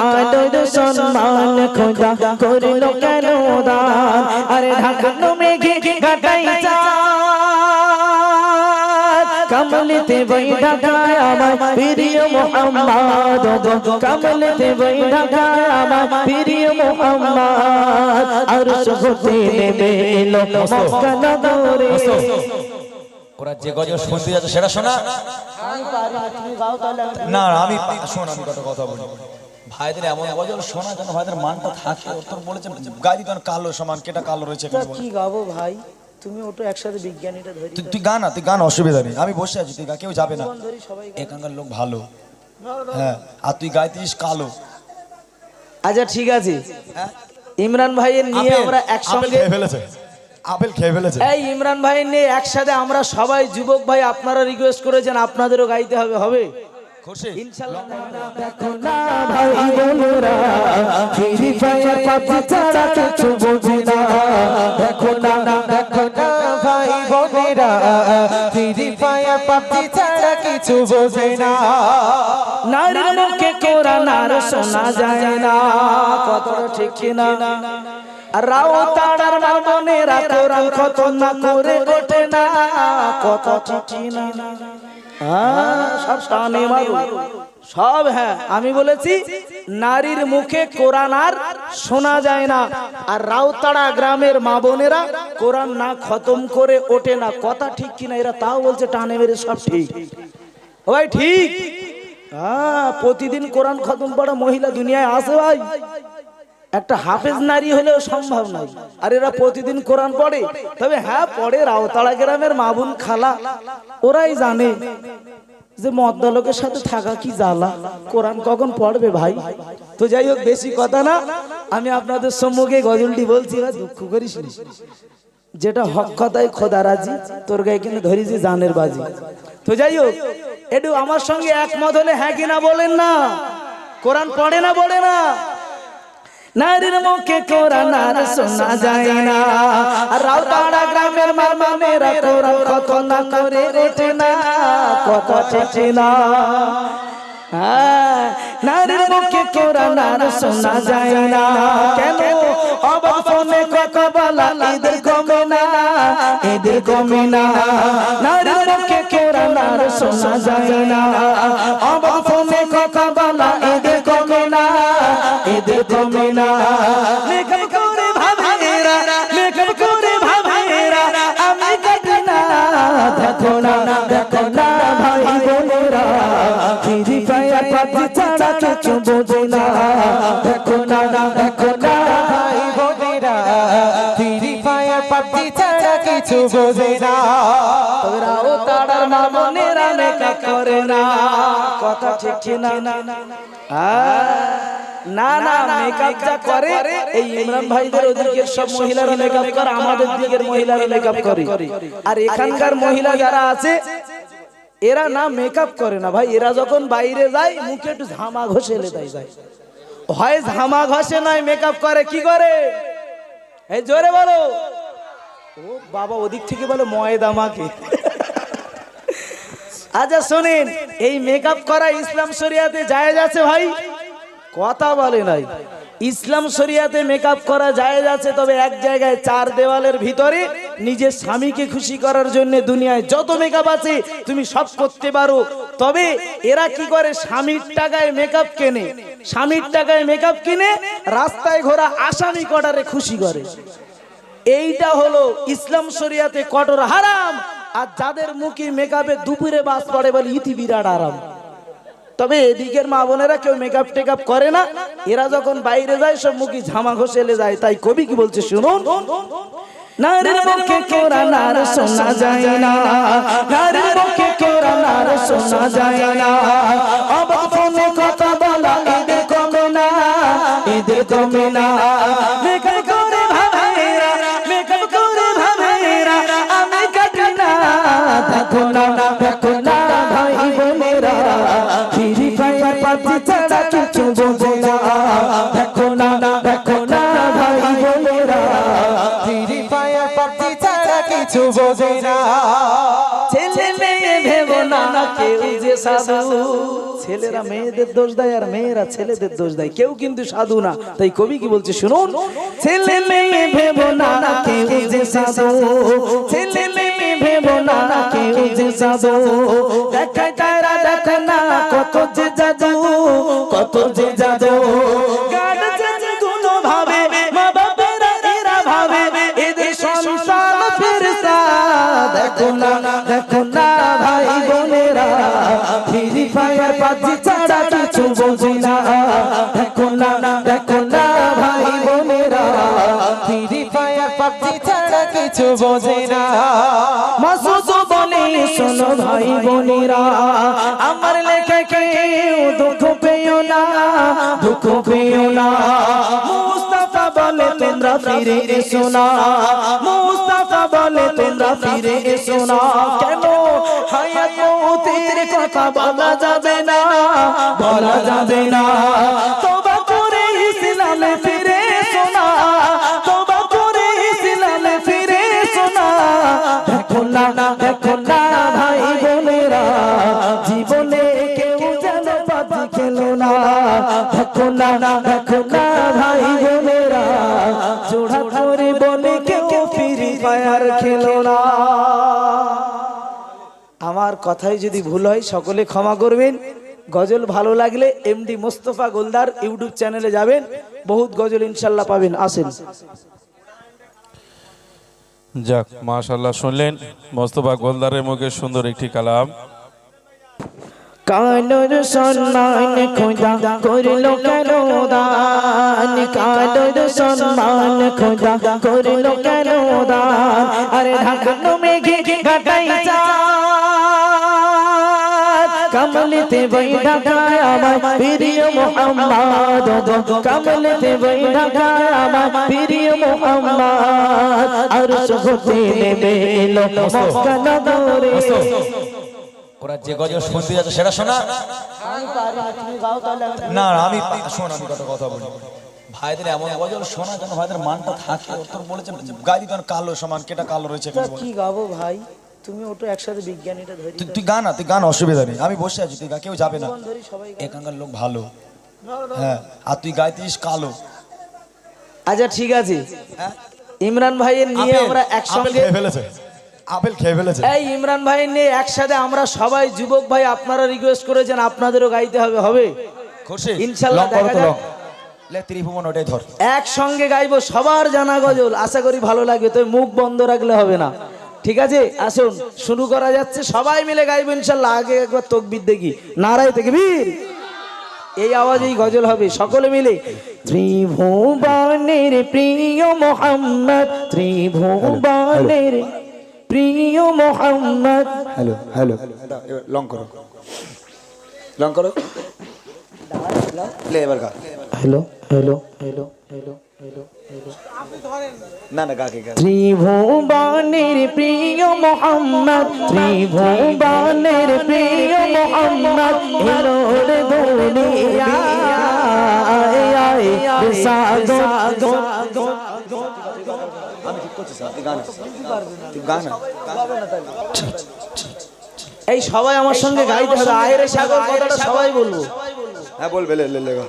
আদর সম্মান খোদা করল কেন দান আরে ঢাকানো মেঘে ঘাটাই কমলতে ঢাকায় আমার প্রিয় মোহাম্মদ আমার প্রিয় মোহাম্মদ আর নেমে এলো মক্কা ওরা যে গজল শুনতে যাচ্ছে সেটা শোনা না আমি শোন আমি কথা বলি ভাইদের এমন গজল শোনা যেন ভাইদের মানটা থাকে। তোর বলেছে গাড়ি কেন কালো সমান কেটা কালো রয়েছে কি গাবো ভাই? তুমি ওটো একসাথে বিজ্ঞানীটা ধরি তুই গান না তুই গান অসুবিধা নেই। আমি বসে আছি তুই গা কেউ যাবে না। এখানকার লোক ভালো। হ্যাঁ আর তুই গাইতিস কালো। আচ্ছা ঠিক আছে। হ্যাঁ? ইমরান ভাইয়ের নিয়ে আমরা একসঙ্গে খেয়ে ফেলেছে। আপেল খেয়ে ফেলেছে। এই ইমরান ভাইয়ের নিয়ে একসাথে আমরা সবাই যুবক ভাই আপনারা রিকোয়েস্ট করেছেন আপনাদেরও গাইতে হবে হবে? খুশি? ইনশাআল্লাহ দেখো না ভাই বোনেরা ফিরি পায়ে পাপা ছাড়া কিছু বোঝে না। দেখো না দেখো না ভাই বোনেরা ফিরি পায়ে পাপি ছাড়া কিছু বোঝে না। নারীর মুখে কোরআন আর শোনা যায় না। কতটা ঠিক কিনা? আর রাও তাড়ার মামনেরা কোরআন কত না করে ওঠে না। কত ঠিক কিনা? হ্যাঁ, সব টানে সব হ্যাঁ আমি বলেছি, নারীর মুখে কোরআন আর শোনা যায় না। আর রাউতাড়া গ্রামের মা বোনেরা কোরআন না খতম করে ওঠে না। কথা ঠিক কিনা, এরা তাও বলছে, টানে মেরে সব ঠিক। ভাই, ঠিক? হ্যাঁ প্রতিদিন কোরআন খতম পড়া মহিলা দুনিয়ায় আসে ভাই। একটা হাফেজ নারী হলেও সম্ভব নয়। আর এরা প্রতিদিন কোরআন পড়ে। তবে হ্যাঁ পড়ে রাওতাড়া গ্রামের মাবুন খালা। ওরাই জানে যে মদ্দা লোকের সাথে থাকা কি জ্বালা। কোরআন কখন পড়বে ভাই? তো যাই হোক, বেশি কথা না। আমি আপনাদের সম্মুখে গজলটি বলছি দুঃখ করিস যেটা হক কথাই খোদা রাজি, তোর গায়ে কিন্তু ধরিছি জানের বাজি। তো যাই হোক একটু আমার সঙ্গে একমত হলে হ্যাঁ কিনা বলেন না? কোরআন পড়ে না পড়ে না? নারীর মুখে কোরআন আর শোনা যায় না। রাউতাড়া গ্রামের মামানেরা কোরআন কত না করে ওঠে না কত ঠেকে না। হ্যাঁ, নারীর মুখে কোরআন আর শোনা যায় না। কেন? অবাক ফোনে কথা বলা এদের কমে না এদের কমে না। নারীর মুখে কোরআন আর শোনা যায় না। অবাক এদের কমে না মেকআপ করে ভাবেরা মেকআপ করে ভাবেরা আমি কাটি না দেখো না দেখো না ভাই বোনেরা। ফিরি পায়া পাতি ছাড়া কিছু বোঝে না। দেখো না দেখো না ভাই বোনেরা। ফিরি পায়া পাতি ছাড়া কিছু বোঝে না। তোরাও তাড়ার মামনেরা মেকআপ করে না। কথা ঠিক না? না না না মেকআপ যা করে এই ইমরান ভাইদের ওদিকের সব মহিলারা মেকআপ করে আমাদের দিকের মহিলারা মেকআপ করে। আর এখানকার মহিলা যারা আছে এরা না মেকআপ করে না ভাই এরা যখন বাইরে যায় মুখে একটু ঝামা ঘষে এলে তাই যায়। হয় ঝামা ঘষে নয় মেকআপ করে কি করে। এই জোরে বলো। ও বাবা ওদিক থেকে বলে ময়দা মাকে আচ্ছা শোনেন এই মেকআপ করা ইসলাম শরিয়াতে জায়েজ আছে ভাই? কথা বলে নাই। ইসলাম শরিয়াতে মেকআপ করা যায় আছে, তবে এক জায়গায় চার দেওয়ালের ভিতরে নিজের স্বামীকে খুশি করার জন্য দুনিয়ায় যত মেকআপ আছে, তুমি সব করতে পারো। তবে এরা কি করে স্বামীর টাকায় মেকআপ কেনে? স্বামীর টাকায় মেকআপ কিনে রাস্তায় ঘোরা আসামি কটারে খুশি করে। এইটা হলো ইসলাম শরিয়াতে কঠোর হারাম, আর যাদের মুখে মেকআপে দুপুরে বাস পড়ে বলে ইতি বিরাট আরাম। তবে এদিকের মা বোনেরা কেউ মেকআপ টেকআপ করে না। এরা যখন বাইরে যায়, সব মুখে ঝামা ঘষেলে যায়। তাই কবি কি বলছে শুনুন? না। বোঝে না দেখো না দেখো না, ভাই বোনেরা। ফিরি পায়া পাতি ছাড়া কিছু বোঝে না। কেউ যে সাধু ছেলেরা মেয়েদের দোষ দেয় আর মেয়েরা ছেলেদের দোষ দেয়। কেউ কিন্তু সাধু না। তাই কবি কি বলছে শুনুন। ছেলে মেয়ে ভেবো না কেউ যে সাধু। ছেলে মেয়ে ভেবো না কেউ যে সাধু। দেখায় তারা দেখে না কত যে জাদু কত যে জাদু পাবজি ছাড়া কিছু বোঝে না। দেখো না দেখো না ভাই বোনেরা, ফ্রি ফায়ার পাবজি ছাড়া কিছু বোঝে না। মাসুদ বলে শোনো ভাই বোনেরা, আমার লেখা কেউ দুঃখ পেও না, দুঃখ পেও না। মুস্তাফা বলে, তোমরা ফিরে এসো না। মুস্তাফা বলে, তোমরা ফিরে এসো না। কেন? হায়াত মৌতের কথা বলা যাবে না, বলা যাবে না। তোবা করে ইসলামে ফিরে এসো না তোবা করে ইসলামে ফিরে এসো না দেখো না দেখো না ভাই বোনেরা, জীবনে কেউ যেন বাজি খেলো না। দেখো না কথাই যদি ভুল হয় সকলে ক্ষমা করবেন। গজল ভালো লাগলে এমডি মোস্তফা গোলদার ইউটিউব চ্যানেলে যাবেন। বহুত গজল ইনশাল্লাহ পাবেন। আসেন। যাক মাশাল্লাহ শুনলেন মোস্তফা গোলদারের মুখে সুন্দর একটি কালাম। কালোর সম্মান খোদা করল কেন দান কালোর সম্মান খোদা করল কেন দান আরে ঢাকনো মেঘে ঘাটাই চাঁদ। কমলতে বই ঢাকায় আমার প্রিয় মোহাম্মদ। কমলতে বই ঢাকায় আমার প্রিয় মোহাম্মদ। আর সুখতে মক্কা নগরে। ওরা যে গজল শুনতে যাচ্ছে সেটা শোনা। না আমি শোন আমি কত কথা বলি। ভাইদের এমন গজল শোনা যেন ভাইদের মানটা থাকে। তোর বলেছে গাড়ি কালো সমান কেটা কালো রয়েছে কি গাবো ভাই? তুমি ওটো একসাথে বিজ্ঞানীটা ধরি তুই তুই গান না তুই গান অসুবিধা নেই। আমি বসে আছি তুই গা কেউ যাবে না। ধরি সবাই এখানকার লোক ভালো। হ্যাঁ আর তুই গাইতিস কালো। আচ্ছা ঠিক আছে। হ্যাঁ? ইমরান ভাইয়ের নিয়ে আপেল, আমরা আপেল একসঙ্গে খেয়ে ফেলেছে। আপেল খেয়ে ফেলেছে। এই ইমরান ভাইয়ের নিয়ে একসাথে আমরা সবাই যুবক ভাই আপনারা রিকোয়েস্ট করেছেন আপনাদেরও গাইতে হবে হবে? খুশি ইনশাল্লাহ লং করো দেখা তো যাক। লং। লে ত্রিভুবন ওটাই ধর। একসঙ্গে গাইবো সবার জানা গজল। আশা করি ভালো লাগবে তো মুখ বন্ধ রাখলে হবে না। ঠিক আছে? আসুন শুরু করা যাচ্ছে। সবাই মিলে গাইবো ইনশাল্লাহ। আগে একবার তকবির দেখি। নারায় তকবীর। এই আওয়াজেই গজল হবে। সকলে মিলে। ত্রিভুবনের প্রিয় মোহাম্মদ ত্রিভুবনের প্রিয় মোহাম্মদ। Hello hello. লং করো। লং করো। Hello hello hello hello. ত্রিভুবনের প্রিয় মোহাম্মদ ত্রিভুবনের প্রিয় মোহাম্মদ দুনিয়া সাগো এই সবাই আমার সঙ্গে গাইতে হবে। আয়ের সাগর কথাটা সবাই বলব। হ্যাঁ বলবে লে লে লে গা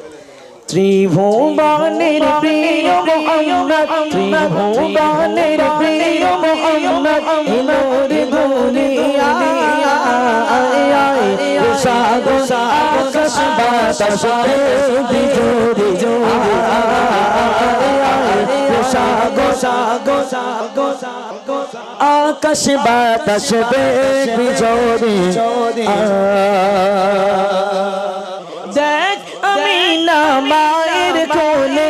ত্রিভুবনের প্রিয় মোহাম্মদ ত্রিভুবনের প্রিয় মোহাম্মদ এলো রে দুনিয়া সাগো আকাশ বাতাস বিজোরে জোরে সাগো সাগো সাগো সাগো আকাশ বাতাস বিজোরে না মায়ের কোলে